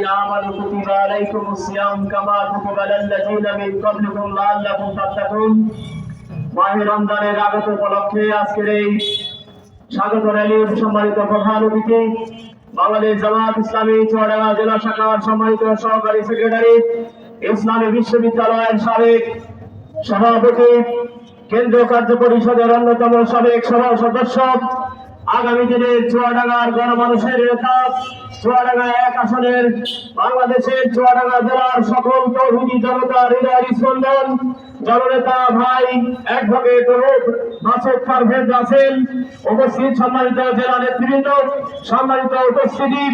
الذين آمنوا كتب عليكم الصيام كما كتب على الذين من قبلكم لعلكم تتقون মাহে রমজানের আগত উপলক্ষে আজকের এই স্বাগত র্যালির সম্মানিত প্রধান অতিথি বাংলাদেশ জামাত ইসলামী চুয়াডাঙ্গা জেলা শাখার সম্মানিত সহকারী সেক্রেটারি ইসলামী বিশ্ববিদ্যালয়ের সাবেক সভাপতি কেন্দ্রীয় কার্য পরিষদের অন্যতম সাবেক সভা সদস্য আগামী দিনে চুয়াডাঙ্গার গণমানুষের নেতা চুয়াডাঙ্গা এক আসনের বাংলাদেশের চুয়াডাঙ্গা জেলার সকল তৌহিদি জনতার হৃদয় স্পন্দন। জননেতা ভাই রূপ মাসুদ পারভেজ আছেন। উপস্থিত সম্মানিত জেলা নেতৃবৃন্দ, সম্মানিত উপস্থিতি,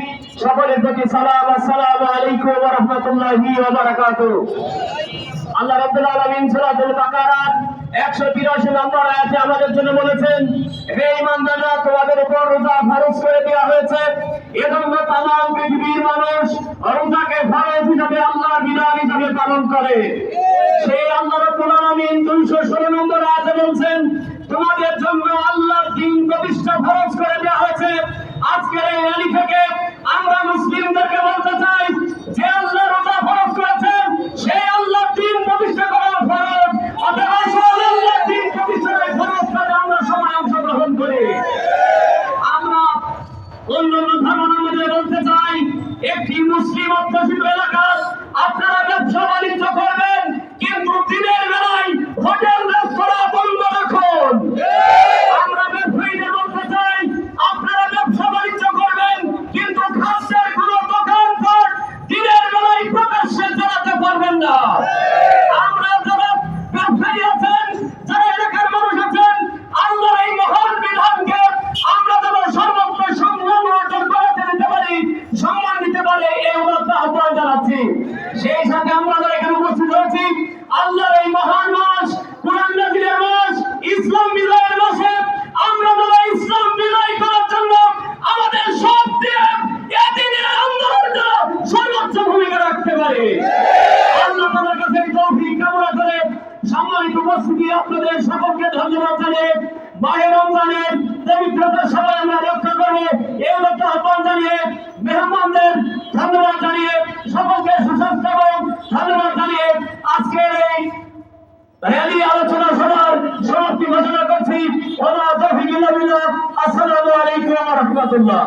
সকলের প্রতি সালাম, আসসালামু আলাইকুম রাহমাতুল্লাহি আল্লাহ রাব্বুল আলামিন সূরাতুল 183 নম্বর আয়াতে আমাদের জন্য বলেছেন, হে ইমানদাররা, তোমাদের উপর রোজা ফরজ করে দেওয়া হয়েছে। পৃথিবীর মানুষ রোজাকে ফরজ আল্লাহর বিধান পালন করে। সেই আল্লাহ রাব্বুল আলামিন 216 নম্বর আয়াতে বলছেন, তোমাদের জন্য দিন প্রতিষ্ঠা ফরজ করে অন্যান্য ধর্মাবলম্বীদের বলতে চাই একটি মুসলিম অধ্যুষিত এলাকা আপনাদের সকলকে ধন্যবাদ জানিয়ে মাহে রমজানের পবিত্রতা সবাই আমরা রক্ষা করব এই লক্ষ্য আহ্বান জানিয়ে, মেহমানদের ধন্যবাদ জানিয়ে, সকলকে সুস্বাস্থ্য এবং ধন্যবাদ জানিয়ে আজকের এই র্যালি আলোচনা সভার সমাপ্তি ঘোষণা করছি। ওমা তৌফিক ইল্লা বিল্লাহ। আসসালামু আলাইকুম রাহমাতুল্লাহ।